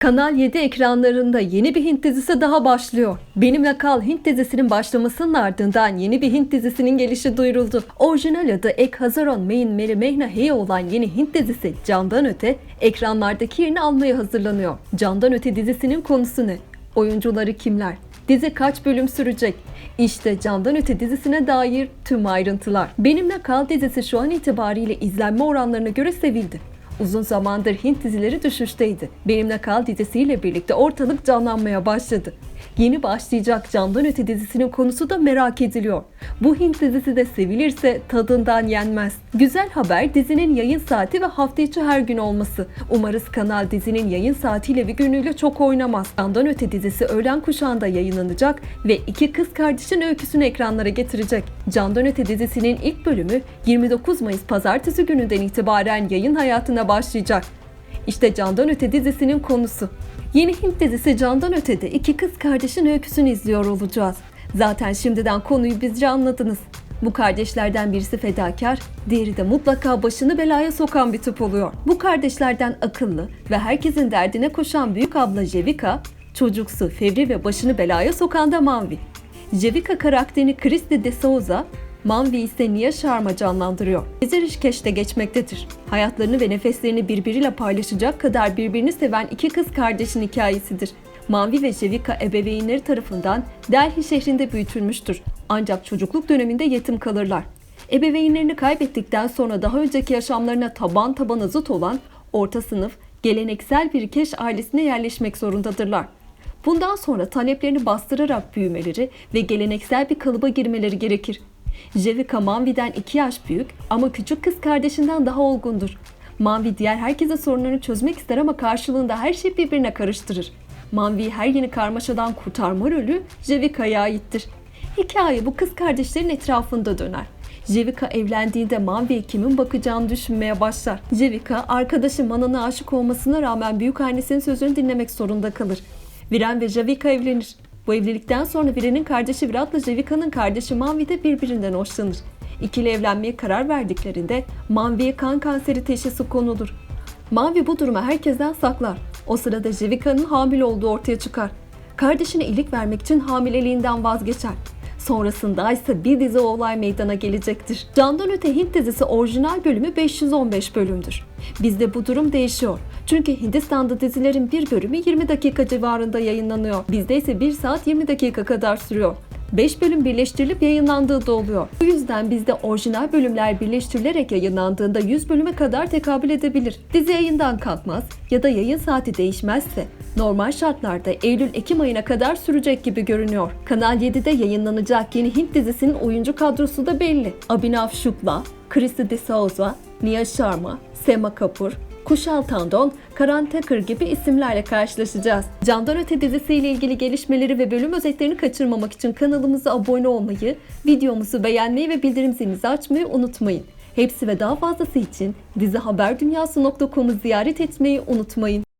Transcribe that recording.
Kanal 7 ekranlarında yeni bir Hint dizisi daha başlıyor. Benimle Kal Hint dizisinin başlamasının ardından yeni bir Hint dizisinin gelişi duyuruldu. Orijinal adı Ek Hazaron Main Meri Mehna Hey olan yeni Hint dizisi Candan Öte ekranlardaki yerini almaya hazırlanıyor. Candan Öte dizisinin konusu ne? Oyuncuları kimler? Dizi kaç bölüm sürecek? İşte Candan Öte dizisine dair tüm ayrıntılar. Benimle Kal dizisi şu an itibariyle izlenme oranlarına göre sevildi. Uzun zamandır Hint dizileri düşüşteydi. Benimle Kal dizisiyle birlikte ortalık canlanmaya başladı. Yeni başlayacak Candan Öte dizisinin konusu da merak ediliyor. Bu Hint dizisi de sevilirse tadından yenmez. Güzel haber dizinin yayın saati ve hafta içi her gün olması. Umarız kanal dizinin yayın saatiyle ve günüyle çok oynamaz. Candan Öte dizisi öğlen kuşağında yayınlanacak ve iki kız kardeşin öyküsünü ekranlara getirecek. Candan Öte dizisinin ilk bölümü 29 Mayıs pazartesi gününden itibaren yayın hayatına başlayacak. İşte Candan Öte dizisinin konusu. Yeni Hint dizisi Candan Öte'de iki kız kardeşin öyküsünü izliyor olacağız. Zaten şimdiden konuyu bizce anladınız. Bu kardeşlerden birisi fedakar, diğeri de mutlaka başını belaya sokan bir tip oluyor. Bu kardeşlerden akıllı ve herkesin derdine koşan büyük abla Jevika, çocuksu, fevri ve başını belaya sokan da Manvi. Jevika karakterini Christy de Souza, Manvi ise Nia Sharma canlandırıyor. Dizi Rişkeş'te geçmektedir. Hayatlarını ve nefeslerini birbiriyle paylaşacak kadar birbirini seven iki kız kardeşin hikayesidir. Manvi ve Jevika ebeveynleri tarafından Delhi şehrinde büyütülmüştür. Ancak çocukluk döneminde yetim kalırlar. Ebeveynlerini kaybettikten sonra daha önceki yaşamlarına taban tabana zıt olan orta sınıf, geleneksel bir keş ailesine yerleşmek zorundadırlar. Bundan sonra taleplerini bastırarak büyümeleri ve geleneksel bir kalıba girmeleri gerekir. Jevika Manvi'den 2 yaş büyük ama küçük kız kardeşinden daha olgundur. Manvi diğer herkese sorunlarını çözmek ister ama karşılığında her şeyi birbirine karıştırır. Manvi her yeni karmaşadan kurtarma rolü Jevika'ya aittir. Hikaye bu kız kardeşlerin etrafında döner. Jevika evlendiğinde Manvi'ye kimin bakacağını düşünmeye başlar. Jevika arkadaşı Manan'a aşık olmasına rağmen büyük annesinin sözünü dinlemek zorunda kalır. Viren ve Javika evlenir. Bu evlilikten sonra Viren'in kardeşi Virat'la Javika'nın kardeşi Manvi de birbirinden hoşlanır. İkili evlenmeye karar verdiklerinde Manvi'ye kan kanseri teşhisi konulur. Manvi bu durumu herkesten saklar. O sırada Javika'nın hamile olduğu ortaya çıkar. Kardeşine iyilik vermek için hamileliğinden vazgeçer. Sonrasında ise bir dizi olay meydana gelecektir. Candan Öte Hint dizisi orijinal bölümü 515 bölümdür. Bizde bu durum değişiyor. Çünkü Hindistan'da dizilerin bir bölümü 20 dakika civarında yayınlanıyor. Bizde ise 1 saat 20 dakika kadar sürüyor. 5 bölüm birleştirilip yayınlandığı da oluyor. Bu yüzden bizde orijinal bölümler birleştirilerek yayınlandığında 100 bölüme kadar tekabül edebilir. Dizi yayından kalkmaz ya da yayın saati değişmezse normal şartlarda Eylül-Ekim ayına kadar sürecek gibi görünüyor. Kanal 7'de yayınlanacak yeni Hint dizisinin oyuncu kadrosu da belli. Abhinav Shukla, Christy de Souza, Nia Sharma, Sema Kapoor, Kushal Tandon, Karan Tucker gibi isimlerle karşılaşacağız. Candan Öte dizisiyle ilgili gelişmeleri ve bölüm özetlerini kaçırmamak için kanalımıza abone olmayı, videomuzu beğenmeyi ve bildirim zilinizi açmayı unutmayın. Hepsi ve daha fazlası için dizihaberdunyası.com'u ziyaret etmeyi unutmayın.